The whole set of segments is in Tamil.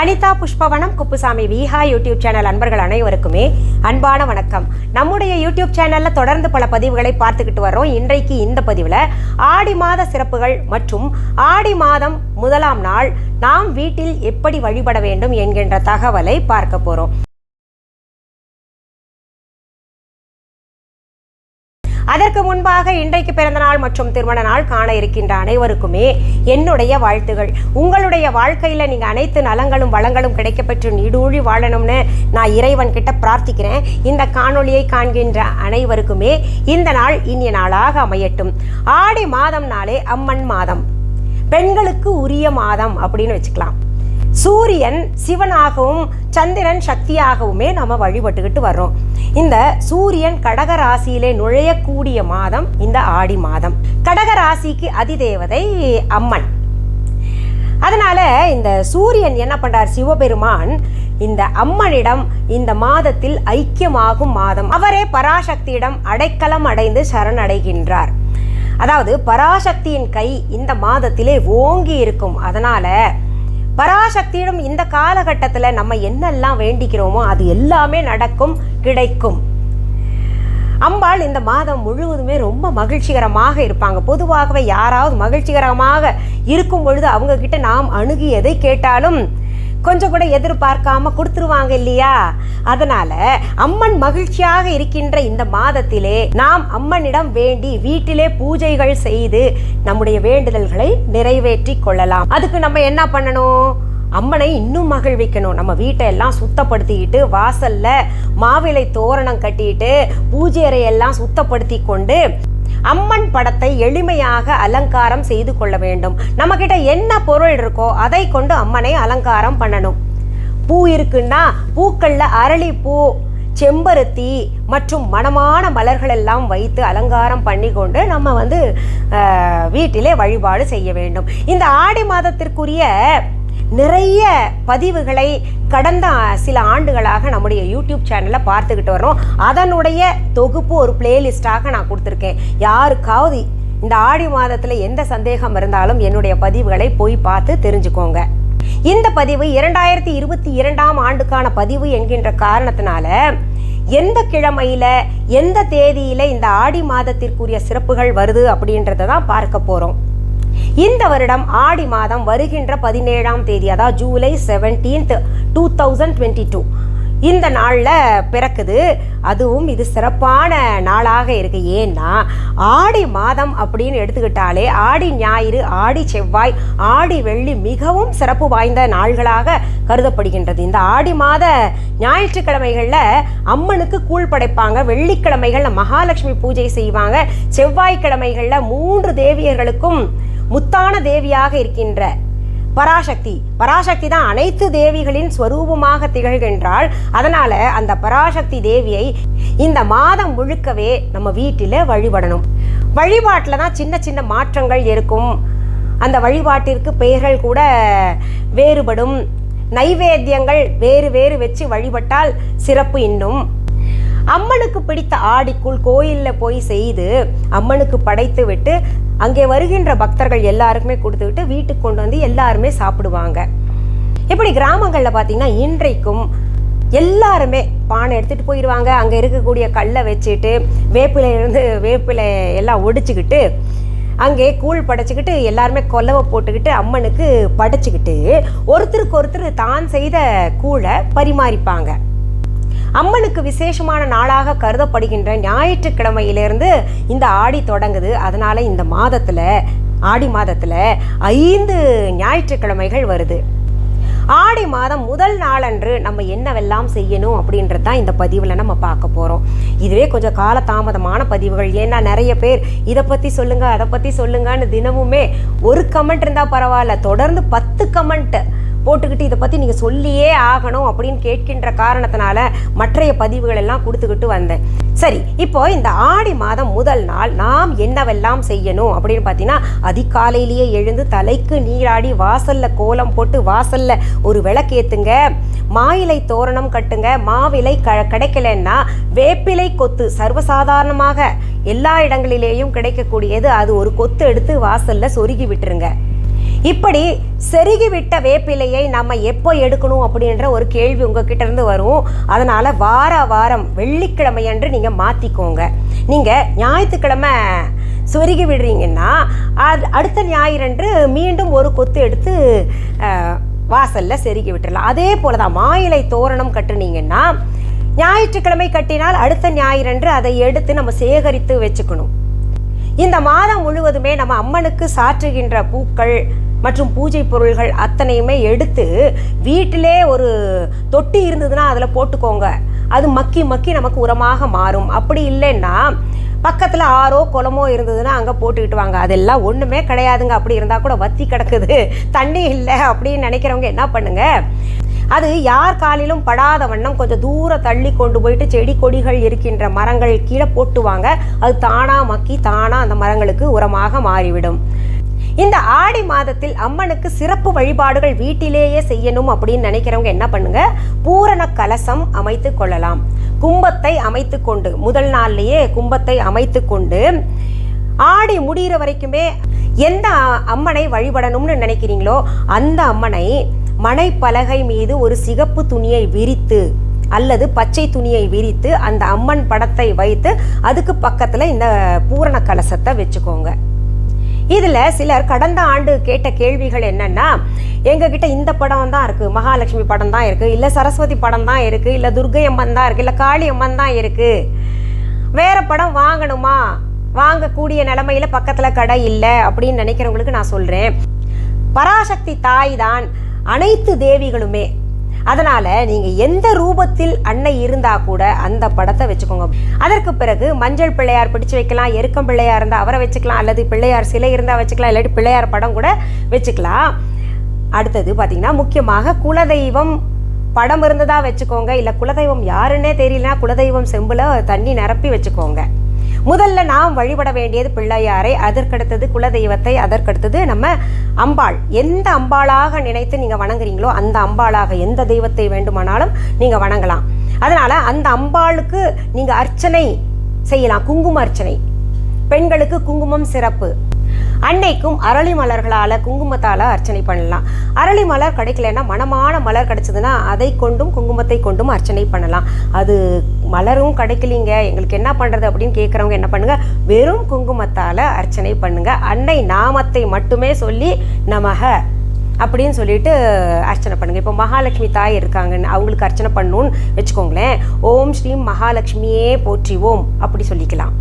அனிதா புஷ்பவனம் குப்புசாமி விஹா யூடியூப் சேனல் அன்பர்கள் அனைவருக்குமே அன்பான வணக்கம். நம்முடைய யூடியூப் சேனல்ல தொடர்ந்து பல பதிவுகளை பார்த்துக்கிட்டு வரோம் இன்றைக்கு இந்த பதிவில் ஆடி மாத சிறப்புகள் மற்றும் ஆடி மாதம் முதலாம் நாள் நாம் வீட்டில் எப்படி வழிபட வேண்டும் என்கின்ற தகவலை பார்க்க போறோம். அதற்கு முன்பாக இன்றைக்கு பிறந்த நாள் மற்றும் திருமண நாள் காண இருக்கின்ற அனைவருக்குமே என்னுடைய வாழ்த்துகள். உங்களுடைய வாழ்க்கையில் நீங்கள் அனைத்து நலங்களும் வளங்களும் கிடைக்கப்பெற்று நீடூழி வாழணும்னு நான் இறைவன் கிட்ட பிரார்த்திக்கிறேன். இந்த காணொளியை காண்கின்ற அனைவருக்குமே இந்த நாள் இனிய நாளாக அமையட்டும். ஆடி மாதம் நாளே அம்மன் மாதம். பெண்களுக்கு உரிய மாதம் அப்படின்னு வச்சுக்கலாம். சூரியன் சிவனாகவும் சந்திரன் சக்தியாகவுமே நம்ம வழிபட்டுக்கிட்டு வர்றோம். இந்த சூரியன் கடக ராசியிலே நுழையக்கூடிய மாதம் இந்த ஆடி மாதம். கடக ராசிக்கு அதிதேவதை அம்மன். அதனால இந்த சூரியன் என்ன பண்றார்? சிவபெருமான் இந்த அம்மனிடம் இந்த மாதத்தில் ஐக்கியமாகும் மாதம். அவரே பராசக்தியிடம் அடைக்கலம் அடைந்து சரணடைகின்றார். அதாவது பராசக்தியின் கை இந்த மாதத்திலே ஓங்கி இருக்கும். அதனால பராசக்தியிடம் இந்த காலகட்டத்தில் நம்ம என்னெல்லாம் வேண்டிக்கிறோமோ அது எல்லாமே நடக்கும் கிடைக்கும். அம்பாள் இந்த மாதம் முழுவதுமே ரொம்ப மகிழ்ச்சிகரமாக இருப்பாங்க. பொதுவாகவே யாராவது மகிழ்ச்சிகரமாக இருக்கும் பொழுது அவங்கக்கிட்ட நாம் அணுகியதை கேட்டாலும் கொஞ்சம் கூட எதிர்பார்க்காம கொடுத்துருவாங்க இல்லையா? அதனால அம்மன் மகிழ்ச்சியாக இருக்கின்ற இந்த மாதத்திலே நாம் அம்மனிடம் வேண்டி வீட்டிலே பூஜைகள் செய்து நம்முடைய வேண்டுதல்களை நிறைவேற்றி கொள்ளலாம். அதுக்கு நம்ம என்ன பண்ணணும்? அம்மனை இன்னும் மகிழ்விக்கணும். நம்ம வீட்டை எல்லாம் சுத்தப்படுத்திக்கிட்டு வாசல்ல மாவிலை தோரணம் கட்டிட்டு பூஜை அறையெல்லாம் சுத்தப்படுத்தி கொண்டு அம்மன் படத்தை எளிமையாக அலங்காரம் செய்து கொள்ள வேண்டும். நம்ம கிட்ட என்ன பொருள் இருக்கோ அதை கொண்டு அம்மனை அலங்காரம் பண்ணணும். பூ இருக்குன்னா பூக்கள்ல அரளிப்பூ செம்பருத்தி மற்றும் மணமான மலர்கள் எல்லாம் வைத்து அலங்காரம் பண்ணி கொண்டு நம்ம வந்து வீட்டிலே வழிபாடு செய்ய வேண்டும். இந்த ஆடி மாதத்திற்குரிய நிறைய பதிவுகளை கடந்த சில ஆண்டுகளாக நம்முடைய யூடியூப் சேனலில் பார்த்துக்கிட்டு வர்றோம். அதனுடைய தொகுப்பு ஒரு பிளேலிஸ்டாக நான் கொடுத்துருக்கேன். யாருக்காவது இந்த ஆடி மாதத்தில் எந்த சந்தேகம் இருந்தாலும் என்னுடைய பதிவுகளை போய் பார்த்து தெரிஞ்சுக்கோங்க. இந்த பதிவு இரண்டாயிரத்தி இருபத்தி இரண்டாம் ஆண்டுக்கான பதிவு என்கின்ற காரணத்தினால எந்த கிழமையில எந்த தேதியில இந்த ஆடி மாதத்திற்குரிய சிறப்புகள் வருது அப்படின்றத தான் பார்க்க போறோம். இந்த வருடம் ஆடி மாதம் வருகின்ற பதினேழாம் தேதி அதாவது July seventeenth two thousand twenty two இந்த நாளில் பிறக்குது. அதுவும் இது சிறப்பான நாளாக இருக்குது ஏன்னா ஆடி மாதம் அப்படின்னு எடுத்துக்கிட்டாலே ஆடி ஞாயிறு ஆடி செவ்வாய் ஆடி வெள்ளி மிகவும் சிறப்பு வாய்ந்த நாள்களாக கருதப்படுகின்றது. இந்த ஆடி மாத ஞாயிற்றுக்கிழமைகளில் அம்மனுக்கு கூழ் படைப்பாங்க வெள்ளிக்கிழமைகளில் மகாலட்சுமி பூஜை செய்வாங்க செவ்வாய்க்கிழமைகளில் மூன்று தேவியர்களுக்கும் முத்தான தேவியாக இருக்கின்ற பராசக்தி. பராசக்தி தான் அனைத்து தேவிகளின் ஸ்வரூபமாக திகழ்கின்றாள். அதனால அந்த பராசக்தி தேவியை இந்த மாதம் முழுக்கவே நம்ம வீட்டில் வழிபடணும். வழிபாட்டில் தான் சின்ன சின்ன மாற்றங்கள் இருக்கும். அந்த வழிபாட்டிற்கு பெயர்கள் கூட வேறுபடும். நைவேத்தியங்கள் வேறு வேறு வச்சு வழிபட்டால் சிறப்பு இன்னும். அம்மனுக்கு பிடித்த ஆடிக்குள் கோயிலில் போய் செய்து அம்மனுக்கு படைத்து விட்டு அங்கே வருகின்ற பக்தர்கள் எல்லாருக்குமே கொடுத்து விட்டு வீட்டுக்கு கொண்டு வந்து எல்லாருமே சாப்பிடுவாங்க. இப்படி கிராமங்களில் பார்த்தீங்கன்னா இன்றைக்கும் எல்லாருமே பானை எடுத்துகிட்டு போயிடுவாங்க அங்கே இருக்கக்கூடிய கல்லை வச்சுட்டு வேப்பிலையிலேருந்து வேப்பிலை எல்லாம் ஒடிச்சுக்கிட்டு அங்கே கூழ் படைச்சிக்கிட்டு எல்லாருமே கொல்லவை போட்டுக்கிட்டு அம்மனுக்கு படைச்சிக்கிட்டு ஒருத்தருக்கு ஒருத்தர் தான் செய்த கூழை பரிமாறிப்பாங்க. அம்மனுக்கு விசேஷமான நாளாக கருதப்படுகின்ற ஞாயிற்றுக்கிழமையிலிருந்து இந்த ஆடி தொடங்குது. அதனால் இந்த மாதத்தில் ஆடி மாதத்தில் ஐந்து ஞாயிற்றுக்கிழமைகள் வருது. ஆடி மாதம் முதல் நாளன்று நம்ம என்னவெல்லாம் செய்யணும் அப்படின்றது தான் இந்த பதிவில் நம்ம பார்க்க போகிறோம் இதுவே கொஞ்சம் காலதாமதமான பதிவுகள். ஏன்னா நிறைய பேர் இதை பற்றி சொல்லுங்கள் அதை பற்றி சொல்லுங்கன்னு தினமுமே ஒரு கமெண்ட் இருந்தால் பரவாயில்ல. தொடர்ந்து பத்து கமெண்ட்டு போட்டுக்கிட்டு இதை பற்றி நீங்கள் சொல்லியே ஆகணும் அப்படின்னு கேட்கின்ற காரணத்தினால மற்றைய பதிவுகள் எல்லாம் கொடுத்துக்கிட்டு வந்தேன். சரி இப்போ இந்த ஆடி மாதம் முதல் நாள் நாம் என்னவெல்லாம் செய்யணும் அப்படின்னு பார்த்தீங்கன்னா அதிகாலையிலேயே எழுந்து தலைக்கு நீராடி வாசல்ல கோலம் போட்டு வாசல்ல ஒரு விளக்கேத்துங்க மாயிலை தோரணம் கட்டுங்க மாவிலை க கிடைக்கலன்னா வேப்பிலை கொத்து சர்வசாதாரணமாக எல்லா இடங்களிலேயும் கிடைக்கக்கூடியது அது ஒரு கொத்து எடுத்து வாசல்ல சொருகி விட்டுருங்க. இப்படி செருகிவிட்ட வேப்பிலையை நம்ம எப்போ எடுக்கணும் அப்படின்ற ஒரு கேள்வி உங்ககிட்ட இருந்து வரும். அதனால வார வாரம் வெள்ளிக்கிழமை அன்று நீங்க மாத்திக்கோங்க. நீங்க ஞாயிற்றுக்கிழமை சொருகி விடுறீங்கன்னா அது அடுத்த ஞாயிறன்று மீண்டும் ஒரு கொத்து எடுத்து வாசலில் செருகி விட்டுடலாம் அதே போல தான் மாயிலை தோரணம் கட்டுனீங்கன்னா ஞாயிற்றுக்கிழமை கட்டினால் அடுத்த ஞாயிறன்று அதை எடுத்து நம்ம சேகரித்து வச்சுக்கணும். இந்த மாதம் முழுவதுமே நம்ம அம்மனுக்கு சாற்றுகின்ற பூக்கள் மற்றும் பூஜை பொருள்கள் அத்தனையுமே எடுத்து வீட்டிலே ஒரு தொட்டி இருந்ததுன்னா அதில் போட்டுக்கோங்க. அது மக்கி மக்கி நமக்கு உரமாக மாறும். அப்படி இல்லைன்னா பக்கத்தில் ஆறோ குளமோ இருந்ததுன்னா அங்கே போட்டுக்கிட்டு வாங்க. அதெல்லாம் ஒன்றுமே கிடையாதுங்க. அப்படி இருந்தால் கூட வத்தி கிடக்குது. தண்ணி இல்லை அப்படின்னு நினைக்கிறவங்க என்ன பண்ணுங்க? அது யார் காலிலும் படாத வண்ணம் கொஞ்சம் தூரம் தள்ளி கொண்டு போயிட்டு செடி கொடிகள் இருக்கின்ற மரங்கள் கீழே போட்டுவாங்க அது தானாக மக்கி தானாக அந்த மரங்களுக்கு உரமாக மாறிவிடும். இந்த ஆடி மாதத்தில் அம்மனுக்கு சிறப்பு வழிபாடுகள் வீட்டிலேயே செய்யணும் அப்படின்னு நினைக்கிறவங்க என்ன பண்ணுங்க? பூரண கலசம் அமைத்து கொள்ளலாம். கும்பத்தை அமைத்து கொண்டு முதல் நாள்லேயே கும்பத்தை அமைத்து கொண்டு ஆடி முடிகிற வரைக்குமே எந்த அம்மனை வழிபடணும்னு நினைக்கிறீங்களோ அந்த அம்மனை மனைப்பலகை மீது ஒரு சிகப்பு துணியை விரித்து அல்லது பச்சை துணியை விரித்து அந்த அம்மன் படத்தை வைத்து அதுக்கு பக்கத்தில் இந்த பூரண கலசத்தை வச்சுக்கோங்க. இதில் சிலர் கடந்த ஆண்டு கேட்ட கேள்விகள் என்னென்னா எங்ககிட்ட இந்த படம் தான் இருக்குது மகாலட்சுமி படம் தான் இருக்குது இல்லை சரஸ்வதி படம் தான் இருக்குது இல்லை துர்கை அம்மன் தான் இருக்குது இல்லை காளி அம்மன் தான் இருக்குது வேறு படம் வாங்கணுமா? வாங்கக்கூடிய நிலமையில் பக்கத்தில் கடை இல்லை அப்படின்னு நினைக்கிறவங்களுக்கு நான் சொல்கிறேன் பராசக்தி தாய் தான் அனைத்து தேவிகளுமே அதனால நீங்க எந்த ரூபத்தில் அன்னை இருந்தா கூட அந்த படத்தை வச்சுக்கோங்க. அதற்கு பிறகு மஞ்சள் பிள்ளையார் பிடிச்சு வைக்கலாம் எருக்கம் பிள்ளையார் இருந்தா அவரை வச்சுக்கலாம் அல்லது பிள்ளையார் சிலை இருந்தா வச்சுக்கலாம் இல்லாட்டி பிள்ளையார் படம் கூட வச்சுக்கலாம். அடுத்தது பார்த்தீங்கன்னா முக்கியமாக குலதெய்வம் படம் இருந்ததா வச்சுக்கோங்க. இல்லை குலதெய்வம் யாருன்னே தெரியலனா குலதெய்வம் செம்பில் தண்ணி நிரப்பி வச்சுக்கோங்க. முதல்ல நாம் வழிபட வேண்டியது பிள்ளையாரை அதற்கடுத்தது குலதெய்வத்தை அதற்கடுத்தது நம்ம அம்பாள். எந்த அம்பாளாக நினைத்து நீங்கள் வணங்குறீங்களோ அந்த அம்பாளாக எந்த தெய்வத்தை வேண்டுமானாலும் நீங்கள் வணங்கலாம். அதனால் அந்த அம்பாளுக்கு நீங்கள் அர்ச்சனை செய்யலாம். குங்கும அர்ச்சனை. பெண்களுக்கு குங்குமம் சிறப்பு. அன்னைக்கும் அரளி மலர்களால் குங்குமத்தால் அர்ச்சனை பண்ணலாம். அரளி மலர் கிடைக்கலன்னா மணமான மலர் கிடைச்சதுன்னா அதை கொண்டும் குங்குமத்தை கொண்டும் அர்ச்சனை பண்ணலாம். அது மலரும் கிடைக்கலீங்க. எங்களுக்கு என்ன பண்ணுறது அப்படின்னு கேட்குறவங்க என்ன பண்ணுங்கள் வெறும் குங்குமத்தால் அர்ச்சனை பண்ணுங்கள் அன்னை நாமத்தை மட்டுமே சொல்லி நமக அப்படின்னு சொல்லிட்டு அர்ச்சனை பண்ணுங்கள் இப்போ மகாலட்சுமி தாய் இருக்காங்கன்னு அவங்களுக்கு அர்ச்சனை பண்ணணும்னு வச்சுக்கோங்களேன். ஓம் ஸ்ரீ மகாலட்சுமியே போற்றிவோம் அப்படி சொல்லிக்கலாம்.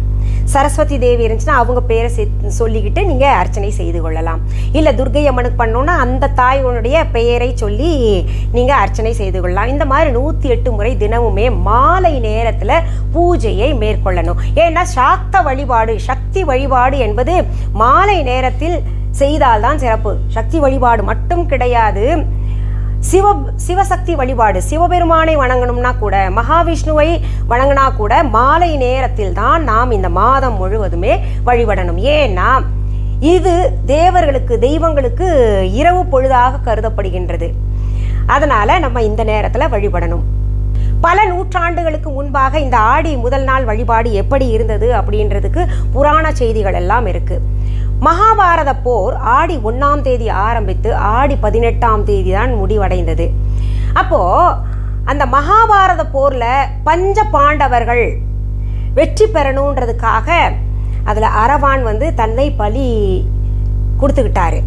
சரஸ்வதி தேவி இருந்துச்சுன்னா அவங்க பேரை சே- சொல்லிக்கிட்டு நீங்கள் அர்ச்சனை செய்து கொள்ளலாம். இல்லை துர்கை அம்மனுக்கு பண்ணோன்னா அந்த தாயோனுடைய பெயரை சொல்லி நீங்கள் அர்ச்சனை செய்து கொள்ளலாம். இந்த மாதிரி நூற்றி எட்டு முறை தினமுமே மாலை நேரத்தில் பூஜையை மேற்கொள்ளணும். ஏன்னா சாக்த வழிபாடு சக்தி வழிபாடு என்பது மாலை நேரத்தில் செய்தால்தான் சிறப்பு. சக்தி வழிபாடு மட்டும் கிடையாது. சிவ சிவசக்தி வழிபாடு சிவபெருமானை வணங்கணும்னா கூட மகாவிஷ்ணுவை வணங்கினா கூட மாலை நேரத்தில் தான் நாம் இந்த மாதம் முழுவதுமே வழிபடணும். ஏன்னா இது தேவர்களுக்கு தெய்வங்களுக்கு இரவு பொழுதாக கருதப்படுகின்றது. அதனால நம்ம இந்த நேரத்தில் வழிபடணும். பல நூற்றாண்டுகளுக்கு முன்பாக இந்த ஆடி முதல் நாள் வழிபாடு எப்படி இருந்தது அப்படின்றதுக்கு புராண செய்திகள் எல்லாம் இருக்குது மகாபாரத போர் ஆடி ஒன்றாம் தேதி ஆரம்பித்து ஆடி பதினெட்டாம் தேதி தான் முடிவடைந்தது. அப்போது அந்த மகாபாரத போரில் பஞ்ச பாண்டவர்கள் வெற்றி பெறணுன்றதுக்காக அதில் அரவான் வந்து தன்னை பலி கொடுத்துக்கிட்டாரு.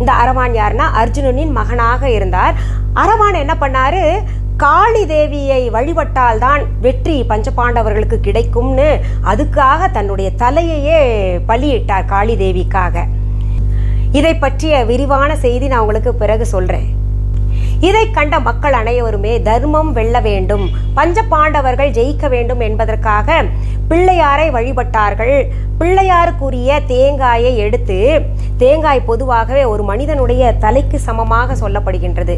இந்த அரவான் யாருன்னா அர்ஜுனனின் மகனாக இருந்தார். அரவான் என்ன பண்ணார்? காளி தேவியை வழிபட்டால் தான் வெற்றி பஞ்சபாண்டவர்களுக்கு கிடைக்கும்னு அதுக்காக தன்னுடைய தலையையே பலியிட்டார் காளி தேவிக்காக இதை பற்றிய விரிவான செய்தி நான் உங்களுக்கு பிறகு சொல்றேன். இதை கண்ட மக்கள் அனைவருமே தர்மம் வெல்ல வேண்டும் பஞ்ச பாண்டவர்கள் ஜெயிக்க வேண்டும் என்பதற்காக பிள்ளையாரை வழிபட்டார்கள். பிள்ளையாருக்குரிய தேங்காயை எடுத்து தேங்காய் பொதுவாகவே ஒரு மனிதனுடைய தலைக்கு சமமாக சொல்லப்படுகின்றது.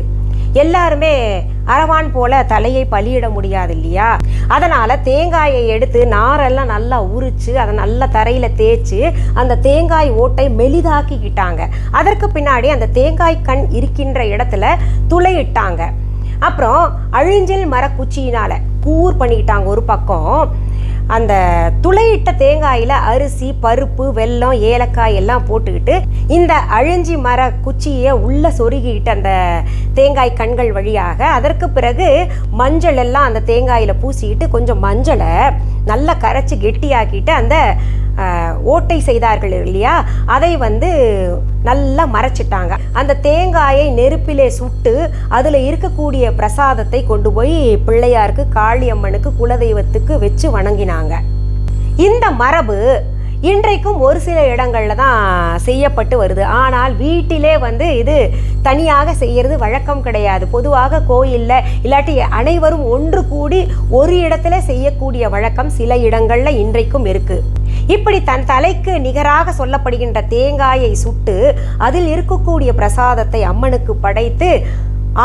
எல்லாருமே அரவான் போல தலையை பலியிட முடியாது இல்லையா அதனால தேங்காயை எடுத்து நாரெல்லாம் நல்லா உரிச்சு அதை நல்லா தரையில தேய்ச்சி அந்த தேங்காய் ஓட்டை மெலிதாக்கிக்கிட்டாங்க. அதற்கு பின்னாடி அந்த தேங்காய் கண் இருக்கின்ற இடத்துல துளையிட்டாங்க அப்புறம் அழிஞ்சில் மரக்குச்சியினால கூர் பண்ணிக்கிட்டாங்க ஒரு பக்கம். அந்த துளையிட்ட தேங்காயில் அரிசி பருப்பு வெல்லம் ஏலக்காய் எல்லாம் போட்டுக்கிட்டு இந்த அழிஞ்சி மர குச்சியை உள்ளே சொருகிட்டு அந்த தேங்காய் கண்கள் வழியாக. அதற்கு பிறகு மஞ்சள் எல்லாம் அந்த தேங்காயில் பூசிக்கிட்டு கொஞ்சம் மஞ்சளை நல்லா கரைச்சி கெட்டியாக்கிட்டு அந்த ஓட்டை செய்தார்கள் இல்லையா? அதை வந்து நல்லா மறைச்சிட்டாங்க. அந்த தேங்காயை நெருப்பிலே சுட்டு அதில் இருக்கக்கூடிய பிரசாதத்தை கொண்டு போய் பிள்ளையாருக்கு காளியம்மனுக்கு குலதெய்வத்துக்கு வச்சு வணங்கினாங்க. இந்த மரபு இன்றைக்கும் ஒரு சில இடங்களில் தான் செய்யப்பட்டு வருது. ஆனால் வீட்டிலே வந்து இது தனியாக செய்கிறது வழக்கம் கிடையாது. பொதுவாக கோயிலில் இல்லாட்டி அனைவரும் ஒன்று கூடி ஒரு இடத்துல செய்யக்கூடிய வழக்கம் சில இடங்களில் இன்றைக்கும் இருக்குது இப்படி தன் தலைக்கு நிகராக சொல்லப்படுகின்ற தேங்காயை சுட்டு அதில் இருக்கக்கூடிய பிரசாதத்தை அம்மனுக்கு படைத்து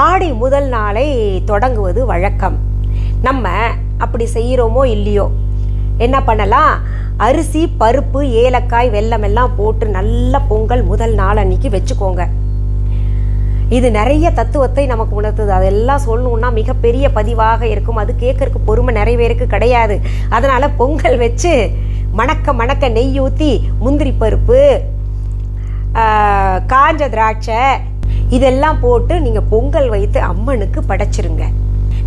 ஆடி முதல் நாளை தொடங்குவது வழக்கம். நம்ம அப்படி செய்கிறோமோ இல்லையோ? என்ன பண்ணலாம்? அரிசி பருப்பு ஏலக்காய் வெல்லம் எல்லாம் போட்டு நல்ல பொங்கல் முதல் நாள் அன்னைக்கு வச்சுக்கோங்க. இது நிறைய தத்துவத்தை நமக்கு உணர்த்துது. அதெல்லாம் சொல்லணும்னா மிகப்பெரிய பதிவாக இருக்கும். அது கேட்கறதுக்கு பொறுமை நிறைய பேருக்கு கிடையாது. அதனால பொங்கல் வச்சு மணக்க மணக்க நெய் ஊற்றி முந்திரி பருப்பு காஞ்ச திராட்சை இதெல்லாம் போட்டு நீங்கள் பொங்கல் வைத்து அம்மனுக்கு படைச்சிருங்க.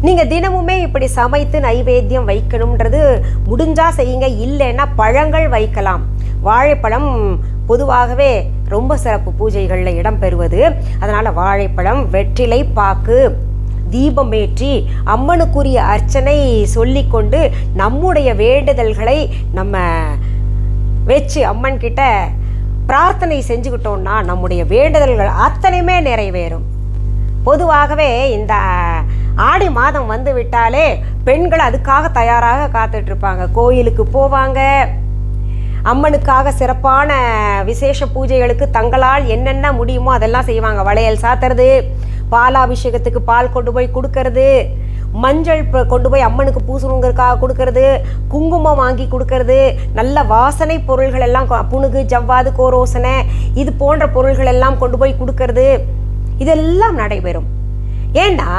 நீங்கள் தினமுமே இப்படி சமைத்து நைவேத்தியம் வைக்கணுன்றது முடிஞ்சா செய்யுங்க இல்லைன்னா பழங்கள் வைக்கலாம். வாழைப்பழம் பொதுவாகவே ரொம்ப சிறப்பு பூஜைகளில் இடம்பெறுவது. அதனால் வாழைப்பழம் வெற்றிலை பாக்கு தீபமேற்றி அம்மனுக்குரிய அர்ச்சனை சொல்லிக்கொண்டு நம்முடைய வேண்டுதல்களை நம்ம வச்சு அம்மன் கிட்ட பிரார்த்தனை செஞ்சுக்கிட்டோம்னா நம்முடைய வேண்டுதல்கள் அத்தனையுமே நிறைவேறும். பொதுவாகவே இந்த ஆடி மாதம் வந்து விட்டாலே பெண்கள் அதுக்காக தயாராக காத்துட்டு இருப்பாங்க கோயிலுக்கு போவாங்க. அம்மனுக்காக சிறப்பான விசேஷ பூஜைகளுக்கு தங்களால் என்னென்ன முடியுமோ அதெல்லாம் செய்வாங்க. வளையல் சாத்துறது பாலாபிஷேகத்துக்கு பால் கொண்டு போய் கொடுக்கறது மஞ்சள் கொண்டு போய் அம்மனுக்கு பூசணுங்கிறதுக்காக கொடுக்கறது குங்குமம் வாங்கி கொடுக்கறது நல்ல வாசனை பொருள்கள் எல்லாம் புணுகு புனுகு ஜவ்வாது கோரோசனை இது போன்ற பொருள்கள் எல்லாம் கொண்டு போய் கொடுக்கறது இதெல்லாம் நடைபெறும். ஏன்னா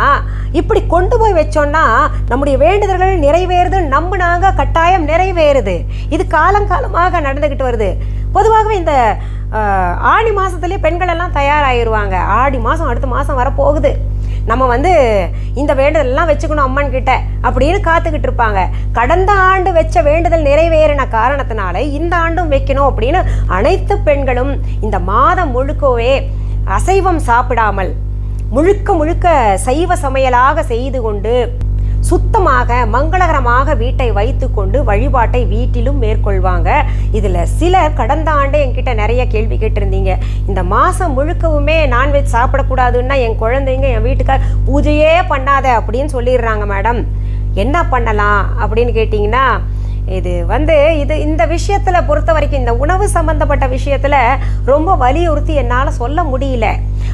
இப்படி கொண்டு போய் வச்சோம்னா நம்முடைய வேண்டுதல்கள் நிறைவேறுது நம்பினாங்க கட்டாயம் நிறைவேறுது. இது காலங்காலமாக நடந்துக்கிட்டு வருது. பொதுவாகவே இந்த ஆடி மாதத்துலேயே பெண்கள் எல்லாம் தயாராகிடுவாங்க ஆடி மாதம் அடுத்த மாதம் வரப்போகுது. நம்ம வந்து இந்த வேண்டுதல்லாம் வச்சுக்கணும் அம்மன் கிட்ட அப்படின்னு காத்துக்கிட்டு இருப்பாங்க. கடந்த ஆண்டு வச்ச வேண்டுதல் நிறைவேறின காரணத்தினால இந்த ஆண்டும் வைக்கணும் அப்படின்னு அனைத்து பெண்களும் இந்த மாதம் முழுக்கவே அசைவம் சாப்பிடாமல் முழுக்க முழுக்க சைவ சமையலாக செய்து கொண்டு சுத்தமாக மங்களகரமாக வீட்டை வைத்துக்கொண்டு வழிபாட்டை வீட்டிலும் மேற்கொள்வாங்க. இதில் சிலர் கடந்த ஆண்டே என்கிட்ட நிறைய கேள்வி கேட்டிருந்தீங்க. இந்த மாதம் முழுக்கவுமே நான்வெஜ் சாப்பிடக்கூடாதுன்னா என் குழந்தைங்க என் வீட்டுக்கார் பூஜையே பண்ணாத அப்படின்னு சொல்லிடுறாங்க மேடம். என்ன பண்ணலாம் அப்படின்னு கேட்டிங்கன்னா இது வந்து இது இந்த விஷயத்தில் பொறுத்த வரைக்கும் இந்த உணவு சம்பந்தப்பட்ட விஷயத்தில் ரொம்ப வலியுறுத்தி என்னால் சொல்ல முடியல.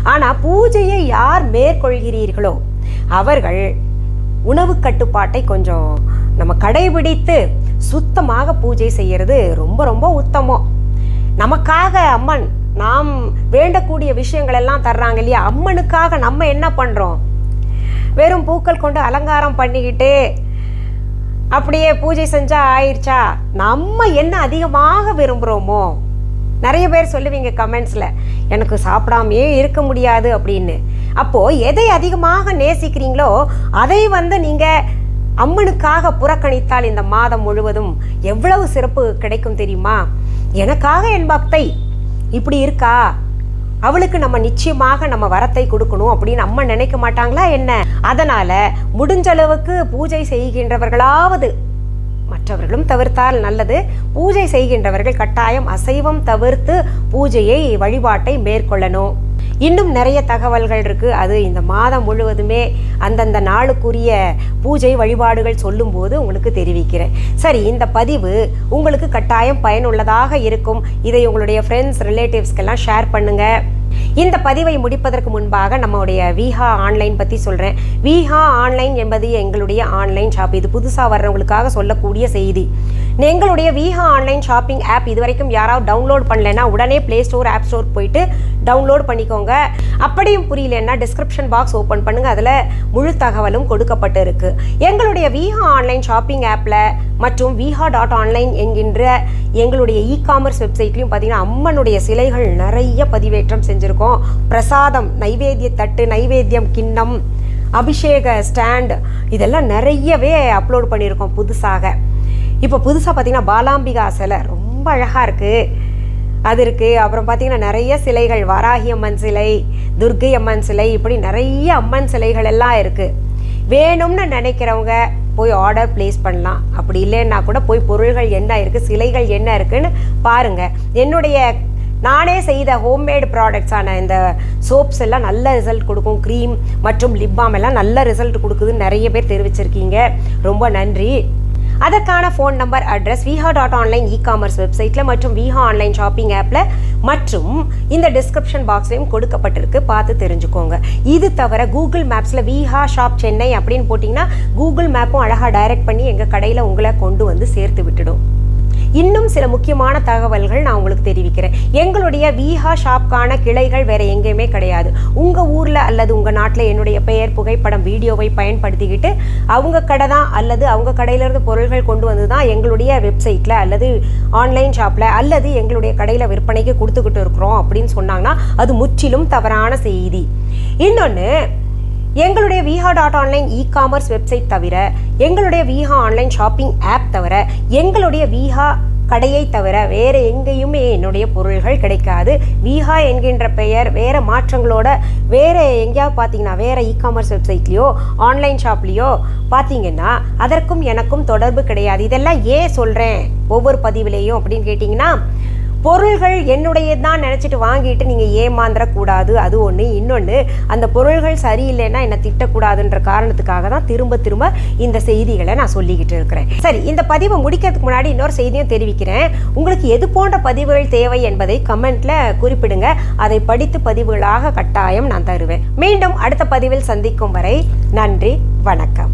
ஆனால் பூஜையை யார் மேற்கொள்கிறீர்களோ அவர்கள் உணவு கட்டுப்பாட்டை கொஞ்சம் நம்ம கடைபிடித்து சுத்தமாக பூஜை செய்கிறது ரொம்ப ரொம்ப உத்தமம். நமக்காக அம்மன் நாம் வேண்டக்கூடிய விஷயங்கள் எல்லாம் தர்றாங்க இல்லையா? அம்மனுக்காக நம்ம என்ன பண்ணுறோம் வெறும் பூக்கள் கொண்டு அலங்காரம் பண்ணிக்கிட்டு அப்படியே பூஜை செஞ்சா ஆயிடுச்சா நம்ம என்ன அதிகமாக விரும்புகிறோமோ நிறைய பேர் சொல்லுவீங்க கமெண்ட்ஸில் எனக்கு சாப்பிடாமையே இருக்க முடியாது அப்படின்னு. அப்போது எதை அதிகமாக நேசிக்கிறீங்களோ அதை வந்து நீங்கள் அம்மனுக்காக புறக்கணித்தால் இந்த மாதம் முழுவதும் எவ்வளவு சிறப்பு கிடைக்கும் தெரியுமா? எனக்காக என் பக்தை இப்படி இருக்கா? அவளுக்கு நம்ம நிச்சயமாக நம்ம வரத்தை கொடுக்கணும் அப்படின்னு அம்மா நினைக்க மாட்டாங்களா என்ன? அதனால முடிஞ்ச அளவுக்கு பூஜை செய்கின்றவர்களாவது மற்றவர்களும் தவிர்த்தால் நல்லது. பூஜை செய்கின்றவர்கள் கட்டாயம் அசைவம் தவிர்த்து பூஜையை வழிபாட்டை மேற்கொள்ளணும். இன்னும் நிறைய தகவல்கள் இருக்கு. அது இந்த மாதம் முழுவதுமே அந்தந்த நாளுக்குரிய பூஜை வழிபாடுகள் சொல்லும்போது உங்களுக்கு தெரிவிக்கிறேன். சரி இந்த பதிவு உங்களுக்கு கட்டாயம் பயனுள்ளதாக இருக்கும். இதை உங்களுடைய ஃப்ரெண்ட்ஸ் ரிலேட்டிவ்ஸ்க்கெல்லாம் ஷேர் பண்ணுங்கள் இந்த பதிவை முடிப்பதற்கு முன்பாக நம்மளுடைய விஹா ஆன்லைன் பற்றி சொல்கிறேன் விஹா ஆன்லைன் என்பது எங்களுடைய ஆன்லைன் ஷாப். இது புதுசாக வர்றவங்களுக்காக சொல்லக்கூடிய செய்தி. எங்களுடைய விஹா ஆன்லைன் ஷாப்பிங் ஆப் இதுவரைக்கும் யாராவது டவுன்லோட் பண்ணலைன்னா உடனே ப்ளே ஸ்டோர் ஆப் ஸ்டோர் போயிட்டு டவுன்லோட் பண்ணிக்கோங்க. அப்படியும் புரியலன்னா டிஸ்கிரிப்ஷன் பாக்ஸ் ஓப்பன் பண்ணுங்க. அதில் முழு தகவலும் கொடுக்கப்பட்டு இருக்கு. எங்களுடைய விஹா ஆன்லைன் ஷாப்பிங் ஆப்பில் மற்றும் விஹா டாட் ஆன்லைன் என்கின்ற எங்களுடைய இ காமர்ஸ் வெப்சைட்லையும் பார்த்தீங்கன்னா அம்மனுடைய சிலைகள் நிறைய பதிவேற்றம் செஞ்சுருக்கோம். பிரசாதம் நைவேத்திய தட்டு நைவேத்தியம் கிண்ணம் அபிஷேக ஸ்டாண்ட் இதெல்லாம் நிறையவே அப்லோட் பண்ணியிருக்கோம் புதுசாக. இப்போ புதுசாக பார்த்தீங்கன்னா பாலாம்பிகா சிலை ரொம்ப அழகாக இருக்குது அது இருக்குது அப்புறம் பார்த்தீங்கன்னா நிறைய சிலைகள் வாராகி அம்மன் சிலை துர்க்கை அம்மன் சிலை இப்படி நிறைய அம்மன் சிலைகள் எல்லாம் இருக்குது வேணும்னு நினைக்கிறவங்க போய் ஆர்டர் ப்ளேஸ் பண்ணலாம். அப்படி இல்லைன்னா கூட போய் பொருள்கள் என்ன இருக்குது சிலைகள் என்ன இருக்குன்னு பாருங்கள் என்னுடைய நானே செய்த ஹோம்மேடு ப்ராடக்ட்ஸான இந்த சோப்ஸ் எல்லாம் நல்ல ரிசல்ட் கொடுக்கும். க்ரீம் மற்றும் லிப் பாம் எல்லாம் நல்ல ரிசல்ட் கொடுக்குதுன்னு நிறைய பேர் தெரிவிச்சிருக்கீங்க. ரொம்ப நன்றி. அதற்கான phone number address Viha dot online e commerce வெப்சைட்டில் மற்றும் விஹா ஆன்லைன் ஷாப்பிங் ஆப்பில் மற்றும் இந்த டிஸ்கிரிப்ஷன் பாக்ஸ்லையும் கொடுக்கப்பட்டிருக்கு. பார்த்து தெரிஞ்சுக்கோங்க. இது தவிர கூகுள் மேப்ஸில் விஹா ஷாப் சென்னை அப்படின்னு போட்டிங்கன்னா கூகுள் மேப்பும் அழகாக டைரக்ட் பண்ணி எங்கள் கடையில் உங்களை கொண்டு வந்து சேர்த்து விட்டுடும். இன்னும் சில முக்கியமான தகவல்கள் நான் உங்களுக்கு தெரிவிக்கிறேன். எங்களுடைய விஹா ஷாப்கான கிளைகள் வேற எங்கேயுமே கிடையாது. உங்க ஊர்ல அல்லது உங்க நாட்டில் என்னுடைய பெயர் புகைப்படம் வீடியோவை பயன்படுத்திக்கிட்டு அவங்க கடை தான் அல்லது அவங்க கடையிலிருந்து பொருள்கள் கொண்டு வந்து தான் எங்களுடைய வெப்சைட்ல அல்லது ஆன்லைன் ஷாப்ல அல்லது எங்களுடைய கடையில விற்பனைக்கு கொடுத்துக்கிட்டு இருக்கிறோம் அப்படின்னு சொன்னாங்கன்னா அது முற்றிலும் தவறான செய்தி. இன்னொன்று எங்களுடைய Viha dot online e commerce website தவிர எங்களுடைய விஹா ஆன்லைன் ஷாப்பிங் ஆப் தவிர எங்களுடைய விஹா கடையை தவிர வேறு எங்கேயுமே என்னுடைய பொருள்கள் கிடைக்காது. விஹா என்கின்ற பெயர் வேறு மாற்றங்களோட வேறு எங்கேயாவது பார்த்தீங்கன்னா வேறு இ காமர்ஸ் வெப்சைட்லேயோ ஆன்லைன் ஷாப்லேயோ பார்த்தீங்கன்னா அதற்கும் எனக்கும் தொடர்பு கிடையாது. இதெல்லாம் ஏன் சொல்கிறேன் ஒவ்வொரு பதிவிலையும் அப்படின்னு கேட்டிங்கன்னா பொருள்கள் என்னுடைய தான் நினச்சிட்டு வாங்கிட்டு நீங்கள் ஏமாந்துடக்கூடாது அது ஒன்று இன்னொன்று அந்த பொருள்கள் சரியில்லைன்னா என்னை திட்டக்கூடாதுன்ற காரணத்துக்காக தான் திரும்ப திரும்ப இந்த செய்திகளை நான் சொல்லிக்கிட்டு இருக்கிறேன். சரி இந்த பதிவை முடிக்கிறதுக்கு முன்னாடி இன்னொரு செய்தியும் தெரிவிக்கிறேன். உங்களுக்கு எது போன்ற பதிவுகள் தேவை என்பதை கமெண்ட்ல குறிப்பிடுங்க. அதை படித்து பதிவுகளாக கட்டாயம் நான் தருவேன். மீண்டும் அடுத்த பதிவில் சந்திக்கும் வரை நன்றி வணக்கம்.